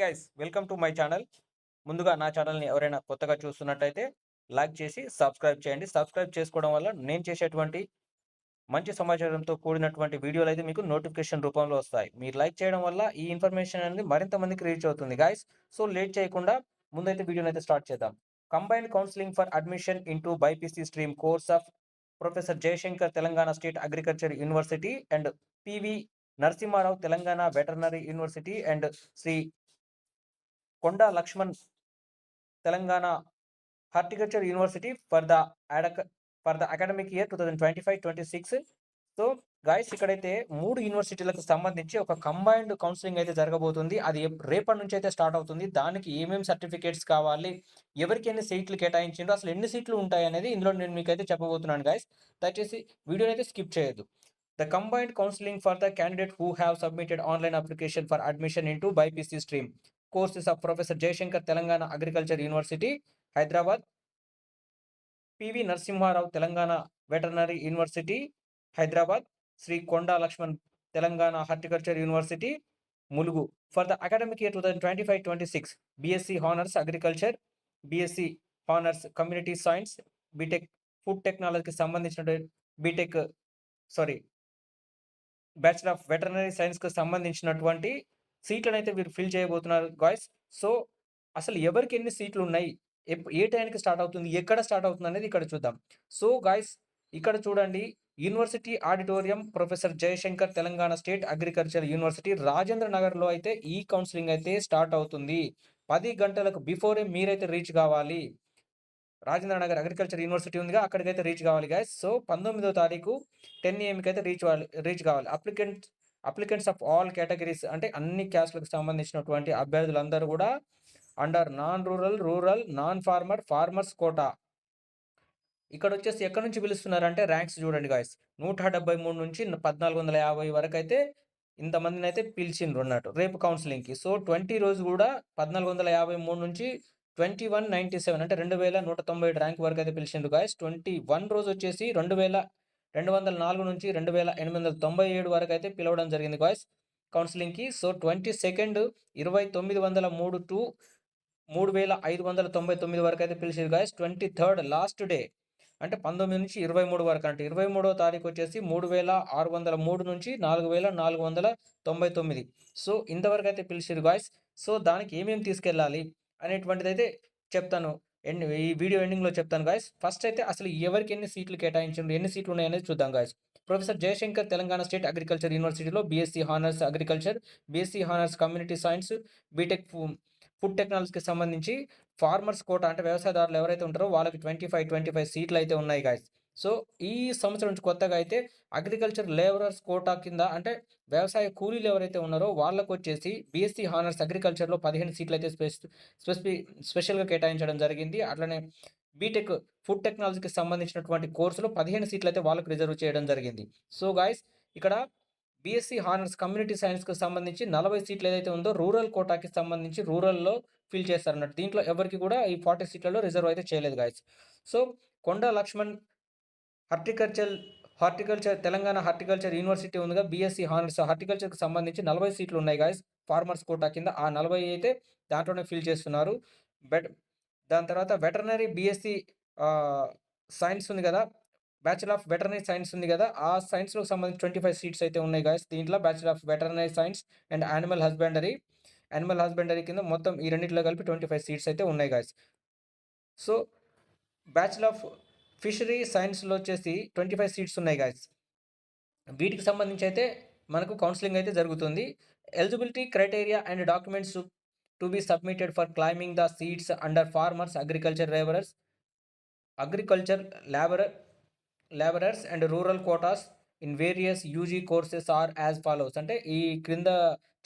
Guys welcome to my channel ముందుగా నా ఛానల్ని ఎవరైనా కొత్తగా చూస్తున్నట్టయితే లైక్ చేసి సబ్స్క్రైబ్ చేయండి. సబ్స్క్రైబ్ చేసుకోవడం వల్ల నేను చేసేటువంటి మంచి సమాచారంతో కూడినటువంటి వీడియోలు అయితే మీకు నోటిఫికేషన్ రూపంలో వస్తాయి. మీరు లైక్ చేయడం వల్ల ఈ ఇన్ఫర్మేషన్ అనేది మరింత మందికి రీచ్ అవుతుంది గాయస్ సో లేట్ చేయకుండా ముందైతే వీడియోని అయితే స్టార్ట్ చేద్దాం. Combined counselling for admission into BiPC stream course of professor Jayashankar Telangana state agriculture university and PV Narasimha Rao Telangana veterinary university and Sri Konda Lakshman Telangana horticulture university for the for the academic year two thousand twenty five twenty six so guys ఇక్కడైతే మూడు యూనివర్సిటీలకు సంబంధించి ఒక combined counselling అయితే జరగబోతుంది. అది రేపటి నుంచి అయితే స్టార్ట్ అవుతుంది. దానికి ఏమేమి సర్టిఫికేట్స్ కావాలి ఎవరికి ఎన్ని సీట్లు కేటాయించిండ్రు అసలు ఎన్ని సీట్లు ఉంటాయి అనేది ఇందులో నేను మీకు అయితే చెప్పబోతున్నాను గాయస్. దయచేసి వీడియోని అయితే స్కిప్ చేయొద్దు. The combined counselling for the candidate who have submitted online application for admission in to BiPC stream. Courses of professor Jayashankar Telangana agriculture university Hyderabad. PV Narasimha Rao Telangana veterinary university Hyderabad. Sri Konda Lakshman Telangana horticulture university Mulugu. For the academic year two thousand twenty five twenty six BSc honours agriculture BSc honours community science BTech food టెక్నాలజీకి సంబంధించిన BTech sorry bachelor of veterinary సైన్స్కి సంబంధించినటువంటి సీట్లను అయితే వీరు fill చేయబోతున్నారు guys. So అసలు ఎవరికి ఎన్ని సీట్లు ఉన్నాయి ఏ టైంకి స్టార్ట్ అవుతుంది? ఎక్కడ స్టార్ట్ అవుతుంది అనేది ఇక్కడ చూద్దాం. సో గాయస్ ఇక్కడ చూడండి. University auditorium professor Jayashankar Telangana state agriculture university Rajendra నగర్లో అయితే ఈ కౌన్సిలింగ్ అయితే స్టార్ట్ అవుతుంది. పది గంటలకు బిఫోరే మీరైతే రీచ్ కావాలి. రాజేంద్ర నగర్ అగ్రికల్చర్ యూనివర్సిటీ ఉందిగా అక్కడికైతే రీచ్ కావాలి గాయస్. సో పంతొమ్మిదో తారీఖు టెన్ ఏఎంకి అయితే రీచ్ రీచ్ కావాలి. Applicant applicants of all categories అంటే అన్ని క్యాస్ట్లకు సంబంధించినటువంటి అభ్యర్థులందరూ కూడా under non rural rural non farmer farmers quota ఇక్కడ వచ్చేసి ఎక్కడి నుంచి పిలుస్తున్నారంటే ర్యాంక్స్ చూడండి గాయస్ నూట డెబ్బై మూడు నుంచి పద్నాలుగు వందల యాభై వరకు అయితే ఇంతమందిని అయితే పిలిచిండ్రు అన్నట్టు. రేపు కౌన్సిలింగ్కి సో ట్వంటీ రోజు కూడా పద్నాలుగు వందల యాభై మూడు నుంచి ట్వంటీ వన్ నైంటీ సెవెన్ అంటే రెండు వేల నూట తొంభై ఏడు ర్యాంక్ వరకు అయితే పిలిచిండ్రు గాయస్ ట్వంటీ వన్ రోజు వచ్చేసి రెండు వేల రెండు వందల నాలుగు నుంచి రెండు వేల ఎనిమిది వందల తొంభై ఏడు వరకు అయితే పిలవడం జరిగింది గాయస్. కౌన్సిలింగ్కి సో ట్వంటీ సెకండ్ ఇరవై తొమ్మిది వందల మూడు టు మూడు వేల ఐదు వందల తొంభై తొమ్మిది వరకు అయితే పిలిచారు guys. Twenty third last day అంటే పంతొమ్మిది నుంచి ఇరవై మూడు వరకు అంటే ఇరవై మూడో తారీఖు వచ్చేసి మూడు వేల ఆరు వందల మూడు నుంచి నాలుగు వేల నాలుగు వందల తొంభై తొమ్మిది. సో ఇంతవరకు అయితే పిలిచారు గాయస్. సో దానికి ఏమేమి తీసుకెళ్ళాలి అనేటువంటిది అయితే చెప్తాను. ఎండ్ ఈ వీడియో ఎండింగ్లో చెప్తాను గాయస్ ఫస్ట్ అయితే అసలు ఎవరికి ఎన్ని సీట్లు కేటాయించారు ఎన్ని సీట్లు ఉన్నాయనేది చూద్దాం guys professor Jayashankar Telangana state agriculture యూనివర్సిటీలో BSc honours agriculture BSc honours community science BTech food టెక్నాలజీకి సంబంధించి ఫార్మర్స్ కోట అంటే వ్యవసాయదారులు ఎవరైతే ఉంటారో వాళ్ళకి ట్వంటీ ఫైవ్ ట్వంటీ ఫైవ్ సీట్లు అయితే ఉన్నాయి గాయస్ సో ఈ సంవత్సరం నుంచి కొత్తగా అయితే అగ్రికల్చర్ లేబరర్స్ కోటా కింద అంటే వ్యవసాయ కూలీలు ఎవరైతే ఉన్నారో వాళ్ళకు వచ్చేసి బీఎస్సీ హానర్స్ అగ్రికల్చర్లో పదిహేను సీట్లు అయితే స్పెస్ స్పెసిఫి స్పెషల్గా కేటాయించడం జరిగింది. అట్లనే బీటెక్ ఫుడ్ టెక్నాలజీకి సంబంధించినటువంటి కోర్సులో పదిహేను సీట్లు అయితే వాళ్ళకు రిజర్వ్ చేయడం జరిగింది. సో గాయస్ ఇక్కడ బీఎస్సీ హానర్స్ కమ్యూనిటీ సైన్స్కి సంబంధించి నలభై సీట్లు ఏదైతే ఉందో రూరల్ కోటాకి సంబంధించి రూరల్లో ఫిల్ చేస్తారన్నట్టు. దీంట్లో ఎవరికి కూడా ఈ ఫార్టీ సీట్లలో రిజర్వ్ అయితే చేయలేదు guys. So Konda Lakshman horticulture horticulture Telangana horticulture university ఉందిగా బీఎస్సీ హానర్స్. హార్టికల్చర్కి సంబంధించి నలభై సీట్లు ఉన్నాయి గాయస్ ఫార్మర్స్ కోటా కింద. ఆ నలభై అయితే దాంట్లోనే ఫిల్ చేస్తున్నారు. బెట్ దాని తర్వాత వెటర్నరీ బీఎస్సీ సైన్స్ ఉంది కదా బ్యాచిలర్ ఆఫ్ వెటర్నరీ సైన్స్ ఉంది కదా ఆ సైన్స్లో సంబంధించి ట్వంటీ ఫైవ్ సీట్స్ అయితే ఉన్నాయి గాయస్ దీంట్లో bachelor of veterinary science and animal husbandry animal husbandry కింద మొత్తం ఈ రెండింటిలో కలిపి ట్వంటీ ఫైవ్ సీట్స్ అయితే ఉన్నాయి guys so bachelor of fishery సైన్స్లో వచ్చేసి ట్వంటీ ఫైవ్ సీట్స్ ఉన్నాయి గాయస్. వీటికి సంబంధించి అయితే మనకు కౌన్సిలింగ్ అయితే జరుగుతుంది. Eligibility criteria and documents to be submitted for claiming the seats under farmers agriculture labourers agriculture labour labourers and rural quotas in various UG courses are as follows. అంటే ఈ క్రింద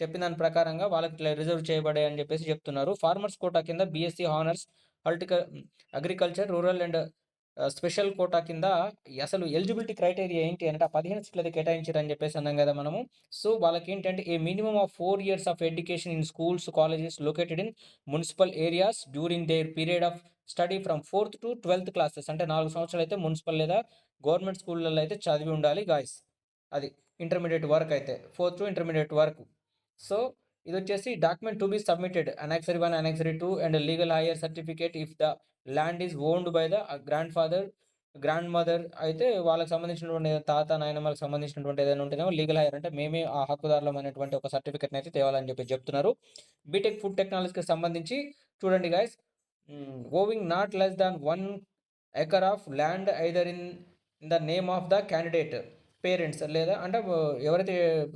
చెప్పిన దాని ప్రకారంగా వాళ్ళకి ఇట్లా రిజర్వ్ చేయబడే అని చెప్పేసి చెప్తున్నారు. ఫార్మర్స్ కోటా కింద BSc honours horticulture agriculture rural and special quota కింద అసలు ఎలిజిబిలిటీ క్రైటీరియా ఏంటి అంటే పదిహేను సీట్లది కేటాయించారని చెప్పేసి అన్నాం కదా మనము. సో వాళ్ళకి ఏంటంటే a minimum of four years of education in schools colleges located in municipal areas during their period of study from fourth to twelfth classes. అంటే నాలుగు సంవత్సరాలు అయితే మున్సిపల్ లేదా గవర్నమెంట్ స్కూళ్ళల్లో అయితే చదివి ఉండాలి గాయస్. అది ఇంటర్మీడియట్ వరకు అయితే ఫోర్త్ టు ఇంటర్మీడియట్ వరకు. సో ఇది వచ్చేసి document to be submitted annexure one annexure two and legal heir certificate if the land is owned by the grand father, grand mother అయితే వాళ్ళకి సంబంధించినటువంటి తాత, నాయనమ్మలకు సంబంధించినటువంటి ఏదైనా ఉంటేనేమో లీగల్ హైయర్ అంటే మేమే ఆ హక్కుదారులం అనేటువంటి ఒక సర్టిఫికేట్‌నైతే తేవాలని చెప్పి చెప్తున్నారు. బీటెక్ ఫుడ్ టెక్నాలజీకి సంబంధించి చూడండి guys owing not less than one acre of land either in the name of the candidate parents లేదా అంటే ఎవరైతే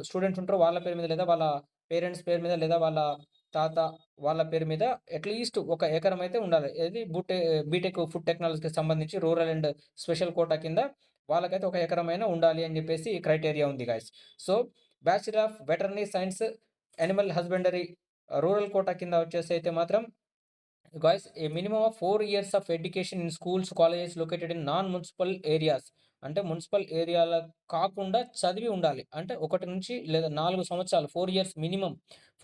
స్టూడెంట్స్ ఉంటారో వాళ్ళ పేరు మీద లేదా వాళ్ళ పేరెంట్స్ పేరు మీద లేదా వాళ్ళ తాత వాళ్ళ పేరు మీద అట్‌లీస్ట్ ఒక ఎకరం అయితే ఉండాలి. ఇది బుటె బీటెక్ ఫుడ్ టెక్నాలజీకి సంబంధించి రూరల్ అండ్ స్పెషల్ కోటా కింద వాళ్ళకైతే ఒక ఎకరమైనా ఉండాలి అని చెప్పేసి క్రైటీరియా ఉంది guys so, bachelor of veterinary science, animal husbandry rural quota కింద వచ్చేసి అయితే మాత్రం guys a minimum of four years of education in schools, colleges located in non municipal areas అంటే మున్సిపల్ ఏరియాల కాకుండా చదివి ఉండాలి. అంటే ఒకటి నుంచి లేదా నాలుగు సంవత్సరాలు four years minimum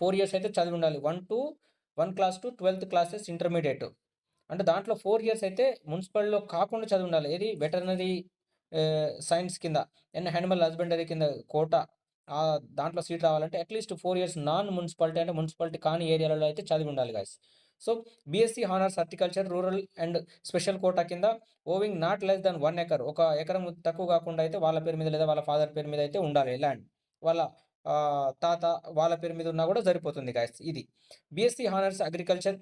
four years అయితే చదివి ఉండాలి. One to one class to 12థ్ classes intermediate. అంటే దాంట్లో ఫోర్ ఇయర్స్ అయితే మున్సిపల్‌లో కాకుండా చదివి ఉండాలి. ఏది వెటర్నరీ సైన్స్ కింద అండ్ హ్యానిమల్ హస్బెండరీ కింద కోటా దాంట్లో సీట్ రావాలంటే at least four years non municipality అంటే మున్సిపాలిటీ కాని ఏరియాలలో అయితే చదివి ఉండాలి guys so, BSc honours horticulture rural and special quota కింద owing not less than one acre ఒక ఎకరం తక్కువ కాకుండా అయితే వాళ్ళ పేరు మీద లేదా వాళ్ళ ఫాదర్ పేరు మీద అయితే ఉండాలి ల్యాండ్. వాళ్ళ తాత వాళ్ళ పేరు మీద ఉన్నా కూడా సరిపోతుంది గాయస్ ఇది. బీఎస్సీ హానర్స్ అగ్రికల్చర్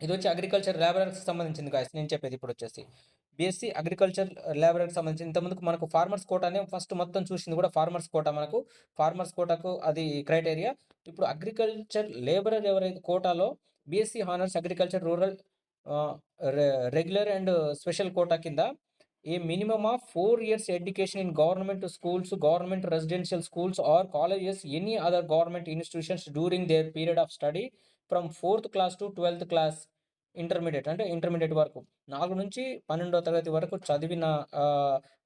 ఇది వచ్చి అగ్రికల్చర్ లేబరర్కి సంబంధించింది గైస్ నేను చెప్పేది ఇప్పుడు వచ్చేసి బీఎస్సీ అగ్రికల్చర్ లేబరర్‌కి సంబంధించి ఇంతకుముందుకు మనకు ఫార్మర్స్ కోటానే ఫస్ట్ మొత్తం చూసింది కూడా ఫార్మర్స్ కోటా మనకు. ఫార్మర్స్ కోటాకు అది క్రైటీరియా. ఇప్పుడు అగ్రికల్చర్ లేబరర్ ఎవరైతే కోటాలో BSc honours agriculture rural regular and special quota కింద a minimum of four years education in government schools, government residential schools or colleges any other government institutions during their period of study from fourth class to 12థ్ class intermediate అంటే intermediate వరకు. నాలుగు నుంచి 12వ తరగతి వరకు చదివిన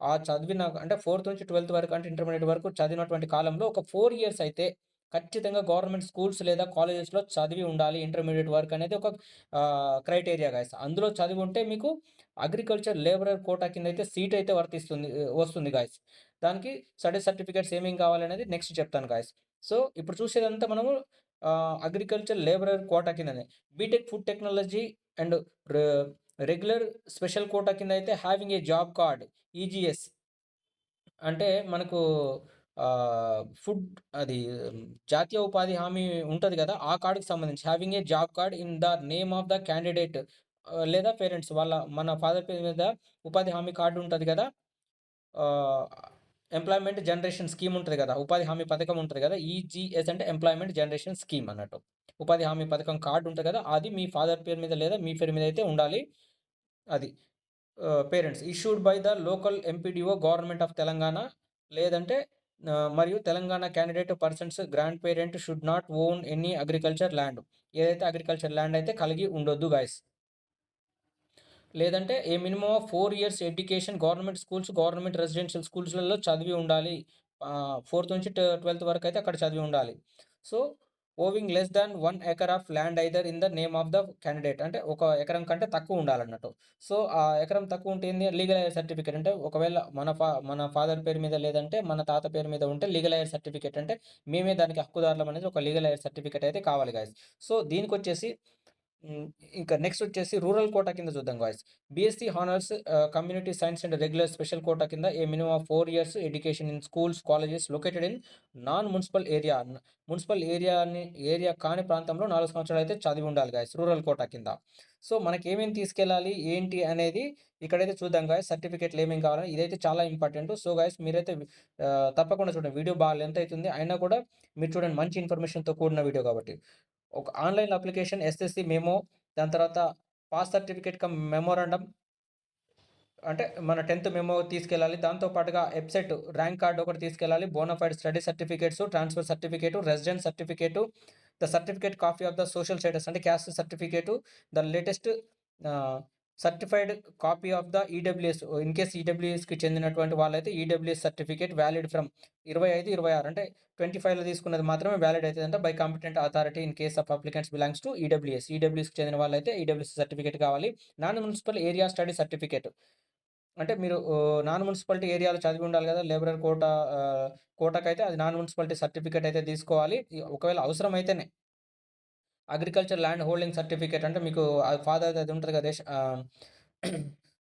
ఆ చదివిన అంటే ఫోర్త్ నుంచి 12థ్ వరకు అంటే ఇంటర్మీడియట్ వరకు చదివినటువంటి కాలంలో ఒక ఫోర్ ఇయర్స్ అయితే ఖచ్చితంగా గవర్నమెంట్ స్కూల్స్ లేదా కాలేజెస్‌లో చదివి ఉండాలి ఇంటర్మీడియట్ వర్క్ అనేది ఒక క్రైటీరియా గాయస్ అందులో చదివి ఉంటే మీకు అగ్రికల్చర్ లేబరర్ కోటా కింద అయితే సీట్ అయితే వర్తిస్తుంది వస్తుంది గాయస్ దానికి స్టడీ సర్టిఫికేట్స్ ఏమేమి కావాలనేది నెక్స్ట్ చెప్తాను గాయస్ సో, ఇప్పుడు చూసేదంతా మనము అగ్రికల్చర్ లేబరర్ కోటా కిందనే. BTech food technology and regular special quota కింద అయితే having a job card EGS. అంటే మనకు ఫుడ్ అది జాతీయ ఉపాధి హామీ ఉంటుంది కదా ఆ కార్డుకి సంబంధించి having a job card in the name of the candidate లేదా పేరెంట్స్ వాళ్ళ మన ఫాదర్ పేరు మీద ఉపాధి హామీ కార్డు ఉంటుంది కదా ఎంప్లాయ్‌మెంట్ జనరేషన్ స్కీమ్ ఉంటుంది కదా ఉపాధి హామీ పథకం ఉంటుంది కదా ఈజీఎస్ అంటే ఎంప్లాయ్‌మెంట్ జనరేషన్ స్కీమ్ అన్నట్టు. ఉపాధి హామీ పథకం కార్డు ఉంటుంది కదా అది మీ ఫాదర్ పేరు మీద లేదా మీ పేరు మీద అయితే ఉండాలి. అది. Parents issued by the local MPDO government of Telangana లేదంటే మరియు Telangana candidate persons grand parent should not own any agriculture land. ఏదైతే అగ్రికల్చర్ ల్యాండ్ అయితే కలిగి ఉండొద్దు గైస్. లేదంటే a minimum of four years education government schools, government residential స్కూల్స్‌లలో చదివి ఉండాలి. Fourth నుంచి ట్వెల్త్ వరకు అయితే అక్కడ చదివి ఉండాలి. So, owing less than one acre of land either in the name of the candidate. అంటే ఒక ఎకరం కంటే తక్కువ ఉండాలన్నట్టు. సో, ఆ ఎకరం తక్కువ ఉంటే ఏంది? Legal heir certificate. అంటే ఒకవేళ మన ఫా మన ఫాదర్ పేరు మీద లేదంటే మన తాత పేరు మీద ఉంటే లీగల్ హైయర్ సర్టిఫికేట్. అంటే మేమే దానికి హక్కుదారులం అనేది ఒక లీగల్ హైయర్ సర్టిఫికేట్ అయితే కావాలి గాయస్. సో, దీనికొచ్చేసి వచ్చేసి ఇంకా నెక్స్ట్ వచ్చేసి రూరల్ కోటా కింద చూద్దాం guys BSc honours community science and regular special quota కింద a minimum of four years education in schools, colleges located in non municipal area. Municipal ఏరియాని area కాని ప్రాంతంలో నాలుగు సంవత్సరాలు అయితే చదివి ఉండాలి గాయ్స్ రూరల్ కోటా కింద. సో, మనకి ఏమేమి తీసుకెళ్ళాలి ఏంటి అనేది ఇక్కడైతే చూద్దాం గాయ్స్. సర్టిఫికేట్‌లు ఏమేమి కావాలని ఇదైతే చాలా ఇంపార్టెంట్. సో, గాయస్ మీరైతే uh, తప్పకుండా చూడండి. వీడియో బాగా లెంత్ అవుతుంది అయినా కూడా మీరు చూడండి మంచి ఇన్ఫర్మేషన్‌తో కూడిన వీడియో కాబట్టి. ఒక ఆన్‌లైన్ అప్లికేషన్ ఎస్ఎస్‌సి మెమో దాని తర్వాత పాస్ సర్టిఫికేట్ కమ్ మెమోరాండం అంటే మన 10థ్ మెమో తీసుకెళ్ళాలి. దాంతో పాటుగా వెబ్‌సైట్ ర్యాంక్ కార్డ్ ఒకటి తీసుకెళ్ళాలి. Bonafide study certificates, transfer certificate, resident certificate, the certificate copy of the social status అంటే caste certificate, the latest certified copy of the EWS in case ఈడబ్ల్యూఎస్‌కి చెందినటువంటి వాళ్ళైతే ఈడబ్ల్యూఎస్ సర్టిఫికేట్ వ్యాలిడ్ ఫ్రమ్ 25, 26 అంటే 25లో తీసుకున్నది మాత్రమే valid అయితదంట by competent authority in case of applicants belongs to EWS. ఈడబ్ల్యూఎస్‌కి చెందిన వాళ్ళైతే EWS certificate కావాలి. Non municipal area study certificate అంటే మీరు నాన్ మున్సిపాలిటీ ఏరియాలో చదివి ఉండాలి కదా లేబరర్ కోటా కోటాకైతే అది నాన్ మున్సిపాలిటీ సర్టిఫికేట్ అయితే తీసుకోవాలి. ఒకవేళ అవసరం అయితేనే అగ్రికల్చర్ ల్యాండ్ హోల్డింగ్ సర్టిఫికేట్ అంటే మీకు ఫాదర్ అది ఉంటుంది కదా! దేశ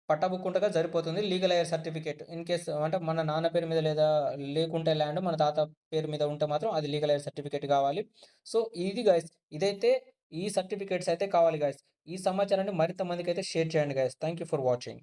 పట్టా బుక్ సరిపోతుంది. Legal heir certificate in case అంటే మన నాన్న పేరు మీద లేదా లేకుంటే ల్యాండ్ మన తాత పేరు మీద ఉంటే మాత్రం అది లీగల్ అయ్యర్ సర్టిఫికేట్ కావాలి. సో, ఇది గాయస్ ఇదైతే ఈ సర్టిఫికేట్స్ అయితే కావాలి గాయస్ ఈ సమాచారాన్ని మరింత మందికి అయితే షేర్ చేయండి guys thank you for watching.